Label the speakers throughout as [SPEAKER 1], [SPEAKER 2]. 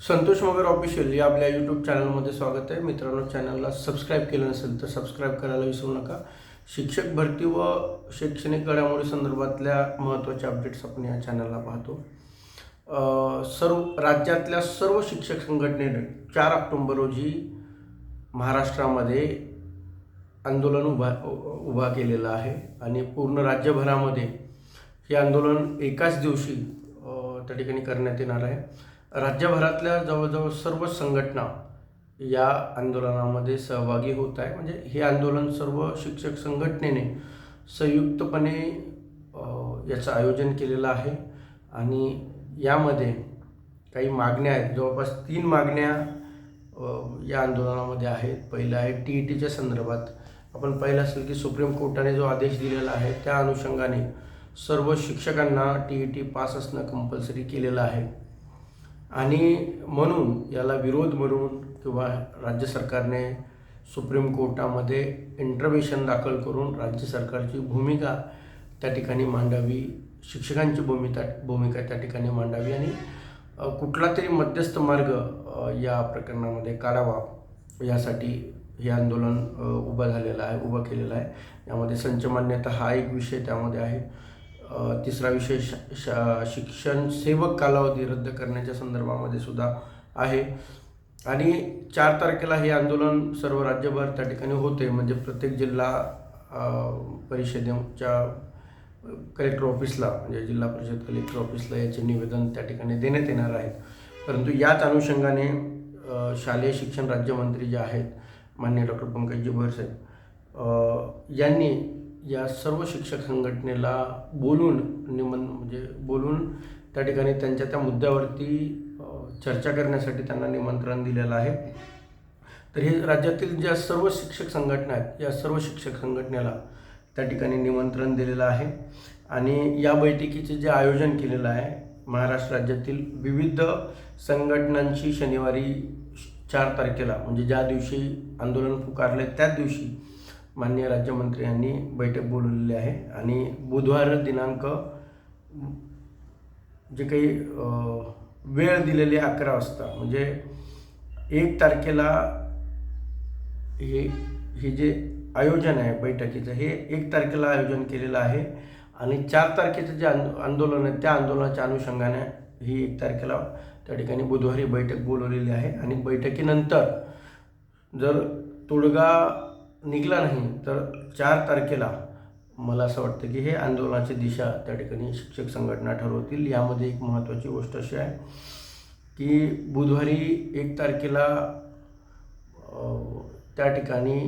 [SPEAKER 1] संतोष मगर official या आपल्या YouTube चॅनलमध्ये स्वागत आहे. मित्रांनो चॅनलला सबस्क्राईब केलं नसेल तर सबस्क्राईब करायला विसरू नका. शिक्षक भरती व शैक्षणिक घडामोडी संदर्भातल्या महत्त्वाच्या अपडेट्स आपण या चॅनलला पाहतो. सर्व राज्यातल्या सर्व शिक्षक संघटनेने चार ऑक्टोंबर रोजी महाराष्ट्रामध्ये आंदोलन उभा उभा केलेलं आहे आणि पूर्ण राज्यभरामध्ये हे आंदोलन एकाच दिवशी त्या ठिकाणी करण्यात येणार आहे. राज्यभरातल्या जवळजवळ सर्व संघटना या आंदोलनामध्ये सहभागी होत आहे. म्हणजे हे आंदोलन सर्व शिक्षक संघटनेने संयुक्तपणे याचं आयोजन केलेलं आहे. आणि यामध्ये काही मागण्या आहेत. जवळपास तीन मागण्या या आंदोलनामध्ये आहेत. पहिलं आहे टी ई टीच्या संदर्भात. आपण पाहिलं असेल की सुप्रीम कोर्टाने जो आदेश दिलेला आहे त्या अनुषंगाने सर्व शिक्षकांना टी ई टी पास असणं कंपल्सरी केलेलं आहे. आणि म्हणून याला विरोध म्हणून किंवा राज्य सरकारने सुप्रीम कोर्टामध्ये इंटरव्हेशन दाखल करून राज्य सरकारची भूमिका त्या ठिकाणी मांडावी शिक्षकांची भूमिका भूमिका त्या ठिकाणी मांडावी आणि कुठला तरी मध्यस्थ मार्ग या प्रकरणामध्ये काढावा यासाठी हे आंदोलन उभं झालेलं आहे उभं केलेलं आहे. यामध्ये संचमान्यता हा एक विषय त्यामध्ये आहे. तिसरा विषय शा शिक्षण सेवक कालावधी रद्द करण्याच्या संदर्भामध्ये सुद्धा आहे. आणि चार तारखेला हे आंदोलन सर्व राज्यभर त्या ठिकाणी होते. म्हणजे प्रत्येक जिल्हा परिषदेच्या कलेक्टर ऑफिसला म्हणजे जिल्हा परिषद कलेक्टर ऑफिसला याचे निवेदन त्या ठिकाणी देण्यात येणार आहेत परंतु याच अनुषंगाने शालेय शिक्षण राज्यमंत्री जे आहेत मान्य डॉक्टर पंकजी भोयर साहेब यांनी या सर्व शिक्षक संघटनेला बोलून निमन म्हणजे बोलून त्या ठिकाणी त्यांच्या त्या मुद्द्यावरती चर्चा करण्यासाठी त्यांना निमंत्रण दिलेलं आहे. तर हे राज्यातील ज्या सर्व शिक्षक संघटना आहेत या सर्व शिक्षक संघटनेला त्या ठिकाणी निमंत्रण दिलेलं आहे. आणि या बैठकीचे जे आयोजन केलेलं आहे महाराष्ट्र राज्यातील विविध संघटनांची शनिवारी चार तारखेला म्हणजे ज्या दिवशी आंदोलन पुकारले त्याच दिवशी माननीय राज्यमंत्री यांनी बैठक बोलवलेली आहे आणि बुधवार दिनांक जे काही वेळ दिलेली अकरा वाजता म्हणजे एक तारखेला हे हे जे आयोजन आहे बैठकीचं हे एक तारखेला आयोजन केलेलं आहे आणि चार तारखेचं जे आंदो आंदोलन आहे त्या आंदोलनाच्या अनुषंगाने ही एक तारखेला त्या ठिकाणी बुधवारी बैठक बोलवलेली आहे आणि बैठकीनंतर जर तोडगा निघला नाही तर चार तारखेला मला असं वाटतं की हे आंदोलनाची दिशा त्या ठिकाणी शिक्षक संघटना ठरवतील. यामध्ये एक महत्त्वाची गोष्ट अशी आहे की बुधवारी एक तारखेला त्या ठिकाणी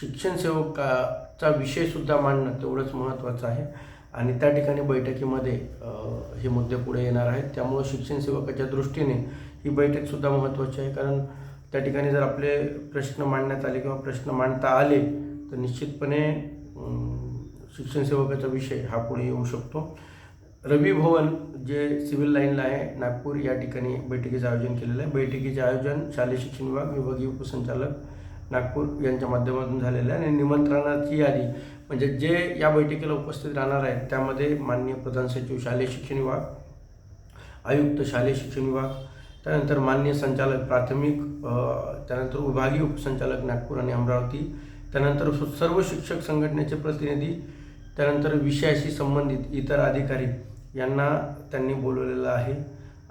[SPEAKER 1] शिक्षण सेवकाचा विषयसुद्धा मांडणं तेवढंच महत्त्वाचं आहे. आणि त्या ठिकाणी बैठकीमध्ये हे मुद्दे पुढे येणार आहेत. त्यामुळं शिक्षण सेवकाच्या दृष्टीने ही बैठकसुद्धा महत्त्वाची आहे. कारण त्या ठिकाणी जर आपले प्रश्न मांडण्यात आले किंवा प्रश्न मांडता आले तर निश्चितपणे शिक्षण सेवकाचा विषय हा पुढे येऊ शकतो. रवी भवन जे सिव्हिल लाईनला आहे नागपूर या ठिकाणी बैठकीचं आयोजन केलेलं आहे. बैठकीचे आयोजन शालेय शिक्षण विभाग विभागीय उपसंचालक नागपूर यांच्या माध्यमातून झालेलं आहे. आणि निमंत्रणाची यादी म्हणजे जे या बैठकीला उपस्थित राहणार आहेत त्यामध्ये माननीय प्रधान सचिव शालेय शिक्षण विभाग आयुक्त शालेय शिक्षण विभाग त्यानंतर मान्य संचालक प्राथमिक त्यानंतर विभागीय उपसंचालक नागपूर आणि अमरावती त्यानंतर सु- सर्व शिक्षक संघटनेचे प्रतिनिधी त्यानंतर विषयाशी संबंधित इतर अधिकारी यांना त्यांनी बोलवलेलं आहे.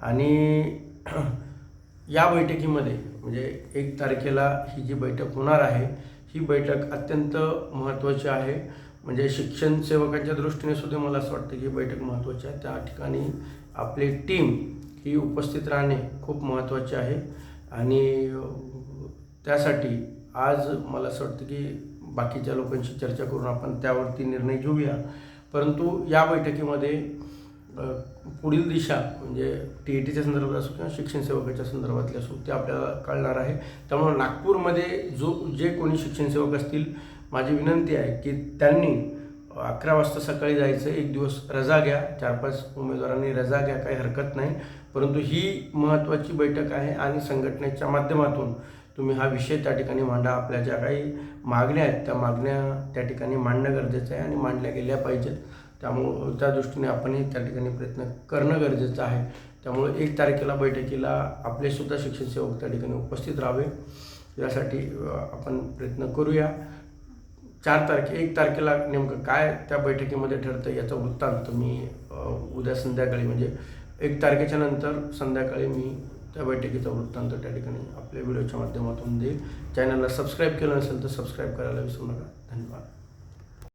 [SPEAKER 1] आणि या बैठकीमध्ये म्हणजे एक तारखेला ही जी बैठक होणार आहे ही बैठक अत्यंत महत्त्वाची आहे. म्हणजे शिक्षण सेवकांच्या दृष्टीने सुद्धा मला असं वाटतं की ही बैठक महत्त्वाची आहे. त्या ठिकाणी आपली टीम ही उपस्थित राहणे खूप महत्त्वाचे आहे. आणि त्यासाठी आज मला असं वाटतं की बाकीच्या लोकांशी चर्चा करून आपण त्यावरती निर्णय घेऊया. परंतु या बैठकीमध्ये पुढील दिशा म्हणजे टी ई टीच्या संदर्भात असो किंवा शिक्षण सेवकाच्या संदर्भातली असो ते आपल्याला कळणार आहे. त्यामुळे नागपूरमध्ये जो जे कोणी शिक्षण सेवक असतील माझी विनंती आहे की त्यांनी अकरा वाजता सकाळी जायचं एक दिवस रजा घ्या. चार पाच उमेदवारांनी रजा घ्या काही हरकत नाही. परंतु ही महत्त्वाची बैठक आहे आणि संघटनेच्या माध्यमातून तुम्ही हा विषय त्या ठिकाणी मांडा. आपल्या ज्या काही मागण्या आहेत त्या मागण्या त्या ठिकाणी मांडणं गरजेचं आहे आणि मांडल्या गेल्या पाहिजेत. त्यामुळं त्या दृष्टीने आपणही त्या ठिकाणी प्रयत्न करणं गरजेचं आहे. त्यामुळे एक तारखेला बैठकीला आपलेसुद्धा शिक्षण सेवक त्या ठिकाणी उपस्थित राहावे. यासाठी आपण प्रयत्न करूया. चार तारखे एक तारखेला नेमकं काय त्या बैठकीमध्ये ठरतं याचा वृत्तांत मी उद्या संध्याकाळी म्हणजे एक तारखेच्या नंतर संध्याकाळी मी त्या बैठकीचा वृत्तांत त्या ठिकाणी आपल्या व्हिडिओच्या माध्यमातून देईल. चॅनलला सबस्क्राईब केलं नसेल तर सबस्क्राईब करायला विसरू नका. धन्यवाद.